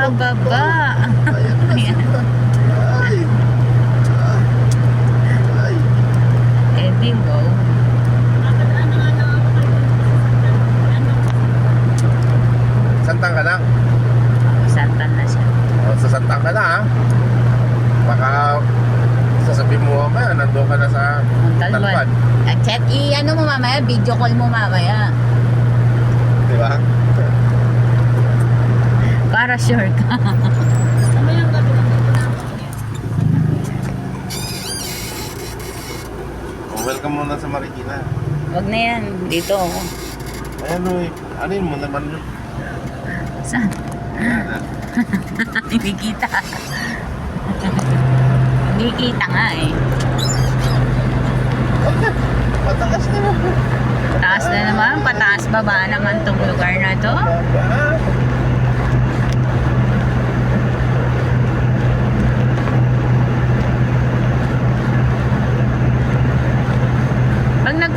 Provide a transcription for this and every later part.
pababa. Ayan. Eddie, wow. Santan ka lang? Oo, santan na siya. O, sa santan ka na ah. ha? Baka sasabihin mo mamaya, nandun ka na sa Talban. At i-ano mo mamaya, video call mo mamaya. O, welcome muna sa Marikina. Wag na yan. Dito. Ayan o, eh. ano yun mo naman yun? Saan? Ah. Hindi kita. Hindi kita nga eh. Matakas na mo. Taas na naman. Pataas baba naman tong lugar na to. Ah.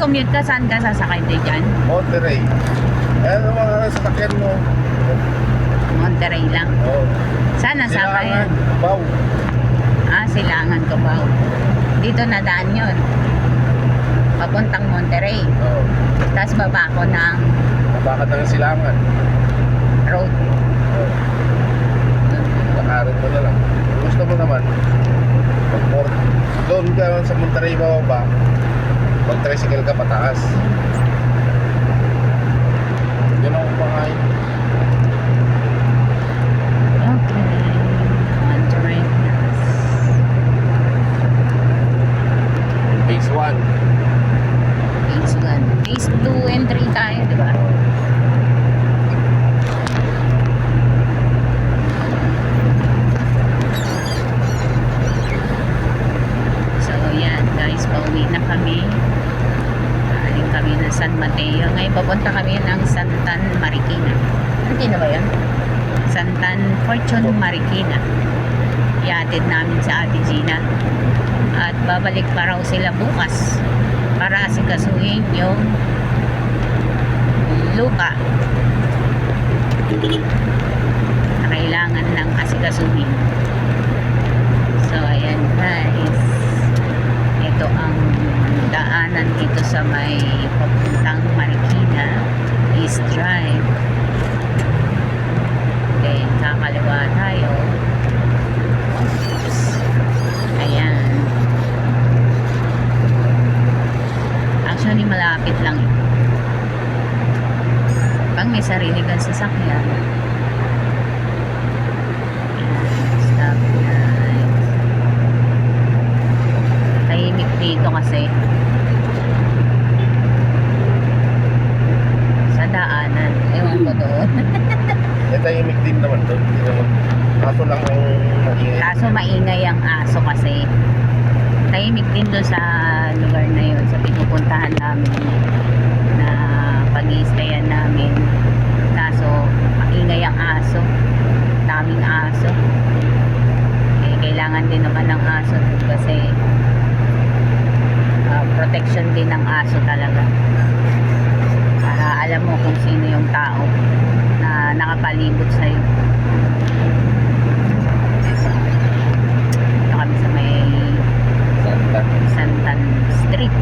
Pag nag-commute ka, saan ka sasakay din dyan? Monterey. Ayan ang mga sasakyan mo. Monterey lang. Oh. Saan ang sakayan? Baw. Ah, Silangan ba? Dito na daan yun. Papuntang Monterey. Oh. Tapos baba ko ng Bakit ng silangan? road. Oh. Lakarin mo na lang. Gusto mo naman, mag doon ka sa Monterey bababa, mag-tricycle ka pataas. Yun ang kumain. Okay. Monterey. Phase 1. Phase 1. Phase 2 and 3 tayo, di ba? So, yan guys, kami. Galing kami ng San Mateo. Ngayon, papunta kami ng Santan Marikina. Hindi na ba yan? Santan Fortune Marikina. Iatid namin sa Ate Gina. At babalik pa raw sila bukas para asikasuhin yung lupa na kailangan ng asikasuhin. So, ayan guys. Ito ang daanan dito sa may papuntang Marikina East Drive. Then, kakaliwa tayo. Oops. Ayan. Actually, malapit lang ito. Pag may sarili kang sasakyan. Stop light. Tahimik dito kasi. Sa daanan. Ewan ko doon. May tahimik Kaso lang ang maingay. Kaso maingay ang aso kasi. Tahimik din doon sa lugar na yun. Sa pinupuntahan namin na pag stayan namin. Kaso maingay ang aso. Daming aso. Eh, kailangan din naman ng aso kasi ah, protection din ng aso talaga. Para alam mo kung sino yung tao na nakapalibot sa'yo. Ito kami sa may Santa. Santan Street.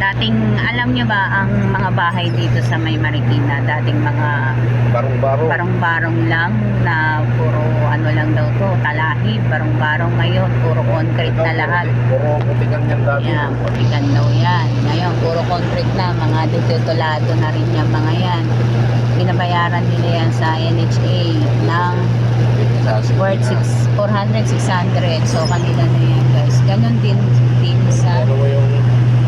Dating, alam nyo ba ang mga bahay dito sa may Marikina, dating mga Barong-baro. barong-barong lang na puro ano lang daw to, talahib, barong-barong ngayon, puro concrete na lahat. Puro putikan yan dati. Yan, putikan daw yan. Ngayon, puro concrete na, mga detutulado na rin yung mga yan. Binabayaran nila yan sa NHA worth 6, 400, 600. So, kanila na yan guys. Ganon din, din sa